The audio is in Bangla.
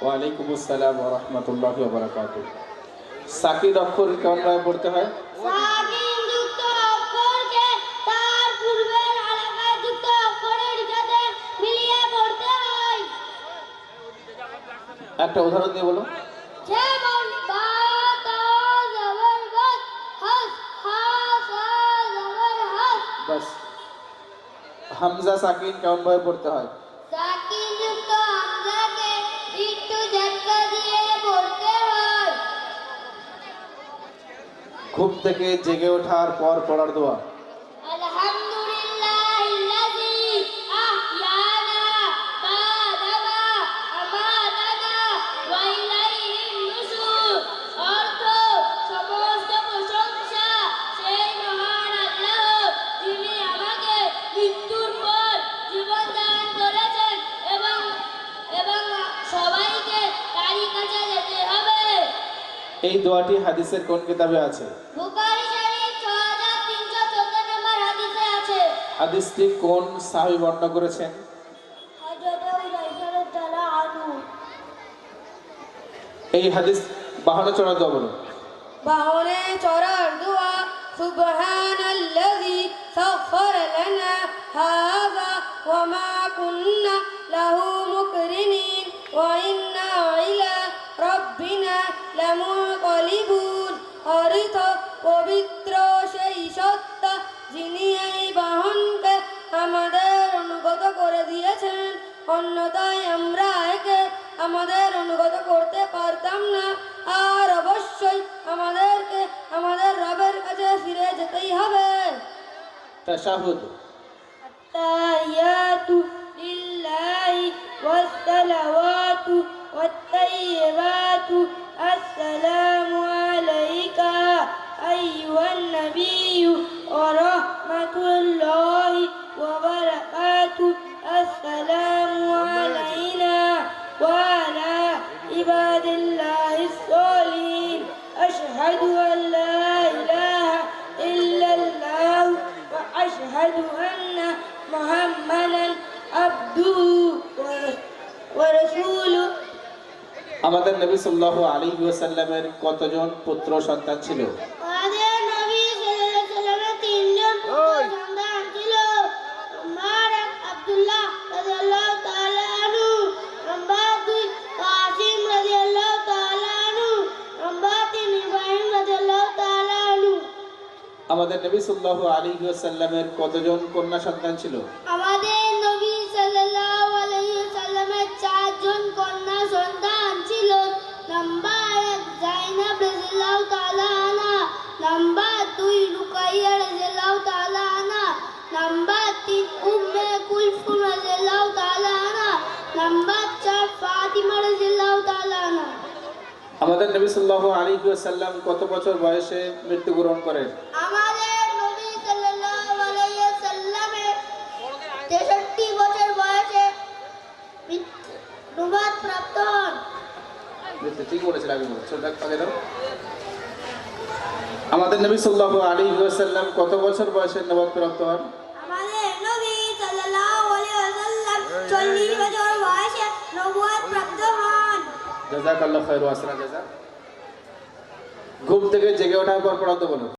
ওয়ালাইকুম আসসালাম ওয়া রাহমাতুল্লাহি ওয়া বারাকাতুহু সাকিন অক্ষর কেমন ভাবে পড়তে হয়? সাকিন যুক্ত অক্ষরকে তার পূর্বের এলাকায় যুক্ত অক্ষরের সাথে মিলিয়ে পড়তে হয়। একটা উদাহরণ দিয়ে বলো বাস। হামজা সাকিন কেমন ভাবে পড়তে হয়? ঘুম থেকে জেগে ওঠার পর পড়ার দোয়া। এই দোয়াটি হাদিসের কোন কিতাবে আছে? বুখারী শরীফ 6314 নম্বর হাদিসে আছে। হাদিসটি কোন সাহাবি বর্ণ করেছেন? এই হাদিস বাহানো চড়া দোয়া বলো বাহনে চড়ার অন্যথায় আমরা একে আমাদের অনুগত করতে পারতাম না আর অবশ্যই আমাদেরকে আমাদের রবের কাছে ফিরে যেতেই হবে তাশাহুদ التحيات لله والصلوات والطيبات السلام আমাদের নবী সাল্লাল্লাহু আলী ওয়াসাল্লামের কতজন পুত্র সন্তান ছিল? আমাদের নবী সাল্লাল্লাহু আলী ওয়াসাল্লামের কতজন কন্যা সন্তান ছিল? নম্বর নাম্বার এক জাইনাব নাম্বার দুই রুকাইয়া নাম্বার তিন উম্মে কুলসুম নাম্বার চার ফাতিমা আমাদের নবী সাল্লাল্লাহু আলাইহি ওয়াসাল্লাম কত বছর বয়সে মৃত্যুবরণ করেন? আমাদের নবী সাল্লাল্লাহু আলাইহি ওয়াসাল্লামের 63 বছর বয়সে নুবাত প্রাপ্ত ছোট আমাদের নবী সাল্লাহ আলী সাল্লাম কত বছর বয়সে নবাদ প্রাপ্ত হন? আমাদের নবী সাল্লাল্লাহু আলাইহি ওয়াসাল্লাম 40 বছর বয়সে নবুয়ত প্রাপ্ত হন। জাযাকাল্লাহু খায়রু আসরা জাযা। ঘুম থেকে জেগে ওঠার পর পড়াতে বলো